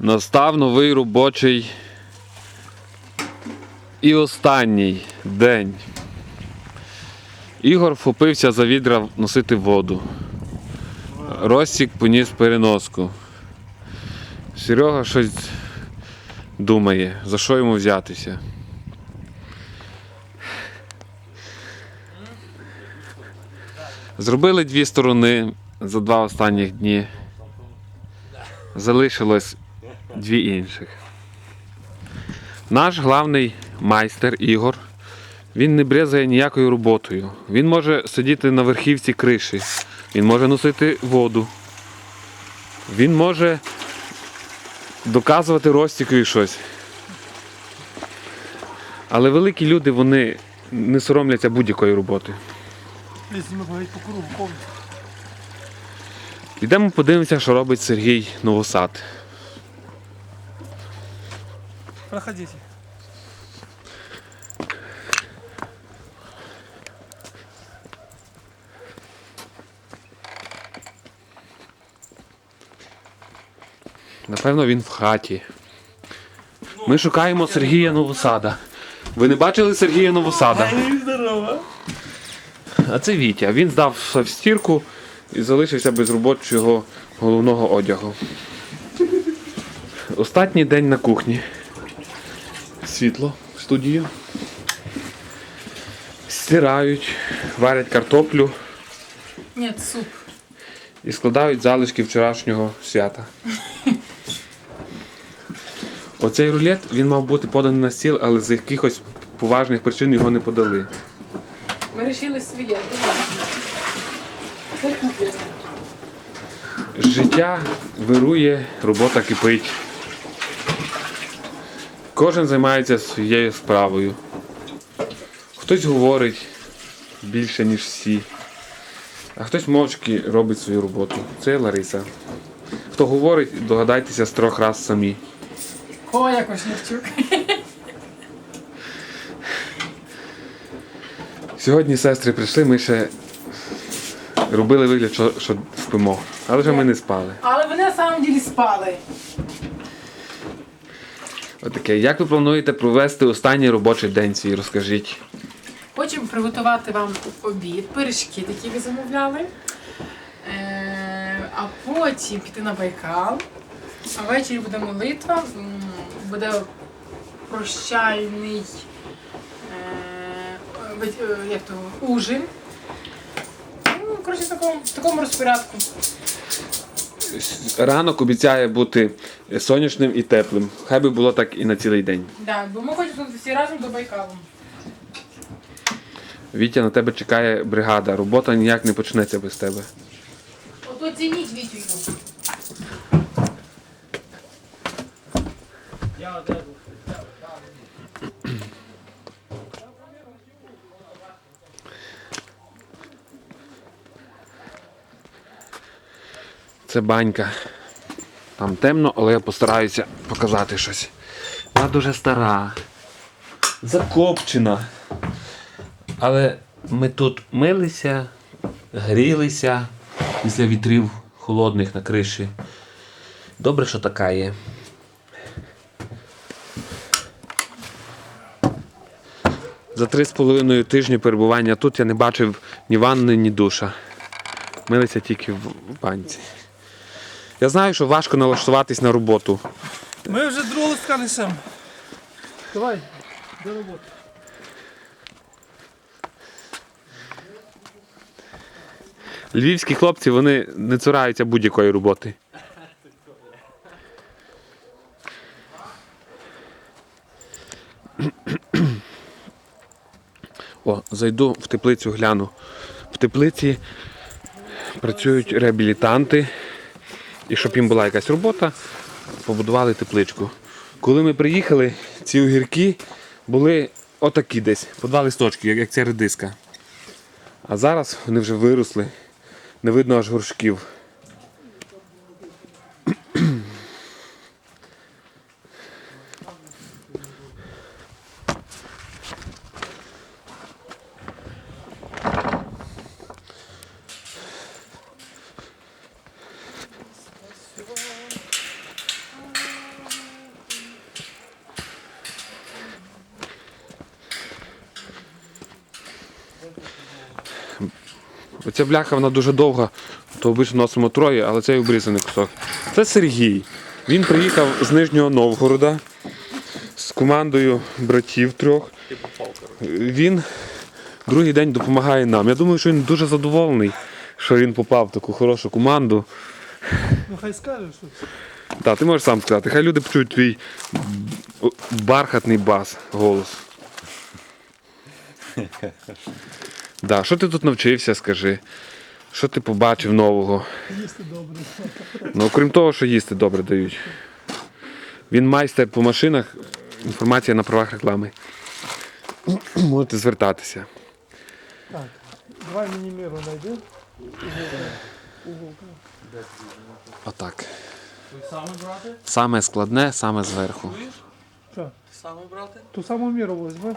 Настав новий робочий і останній день. Ігор вхопився за відра носити воду. Ростік поніс переноску. Серега щось думає, за що йому взятися. Зробили дві сторони за два останніх дні. Залишилось дві інших. Наш главний майстер Ігор. Він не брезає ніякою роботою. Він може сидіти на верхівці криші, він може носити воду. Він може доказувати Ростікові щось. Але великі люди вони не соромляться будь-якої роботи. Мы говорить по кругу, помните. Йдемо подивимося, що робить Сергій Новосад. Проходите. Напевно, він в хаті. Ми шукаємо Сергія Новосада. Ви не бачили Сергія Новосада? Здорово. А це Вітя. Він здав в стірку і залишився без робочого головного одягу. Останній день на кухні. Світло в студію. Стирають, варять картоплю Нет, суп. і складають залишки вчорашнього свята. Оцей рулет він мав бути поданий на стіл, але з якихось поважних причин його не подали. Ми вирішили своє. Життя вирує, робота кипить. Кожен займається своєю справою. Хтось говорить більше, ніж всі, а хтось мовчки робить свою роботу. Це Лариса. Хто говорить, догадайтеся з трьох раз самі. Коля Кошнівчук. Сьогодні сестри прийшли, ми ще робили вигляд, що, що спимо. Але вже ми не спали. Але вони на самом деле спали. Отаке. Як ви плануєте провести останній робочий день свій? Розкажіть. Хочемо приготувати вам обід, пиріжки, які ви замовляли. Е, а потім піти на Байкал. А ввечері буде молитва, буде прощальний е, е, як то, ужин. Коротше, в такому, в такому розпорядку. Ранок обіцяє бути сонячним і теплим. Хай би було так і на цілий день. Да, бо ми хочемо всі разом до Байкалу. Вітя, на тебе чекає бригада. Робота ніяк не почнеться без тебе. От оцініть Вітю. Це банька. Там темно, але я постараюся показати щось. Вона дуже стара. Закопчена. Але ми тут милися, грілися після вітрів холодних на криші. Добре, що така є. За три з половиною тижні перебування тут я не бачив ні ванни, ні душа. Милися тільки в банці. Я знаю, що важко налаштуватись на роботу. Мы уже другого сканешем. Давай, до работы. Львівські хлопці вони не цураються будь-якої роботи. О, зайду в теплицю, гляну. В теплиці працюють реабілітанти. І щоб їм була якась робота, побудували тепличку. Коли ми приїхали, ці огірки були отакі десь, по два листочки, як, ця редиска. А зараз вони вже виросли, не видно аж горшків. Оця бляха вона дуже довга, то обично носимо троє, але цей обрізаний кусок. Це Сергій. Він приїхав з Нижнього Новгорода з командою братів трьох. Він другий день допомагає нам. Я думаю, що він дуже задоволений, що він попав в таку хорошу команду. Ну хай скаже щось. Так, ти можеш сам сказати. Хай люди почують твій бархатний бас, голос. Да, що ти тут навчився, скажи? Що ти побачив нового? Їсти добре. Ну, окрім того, що їсти добре дають. Він майстер по машинах, інформація на правах реклами. Можете звертатися. Так, давай мені міру знайди. Отак. Саме брати? Саме складне, саме зверху. Що? Саме брати? Ту саму міру візьми.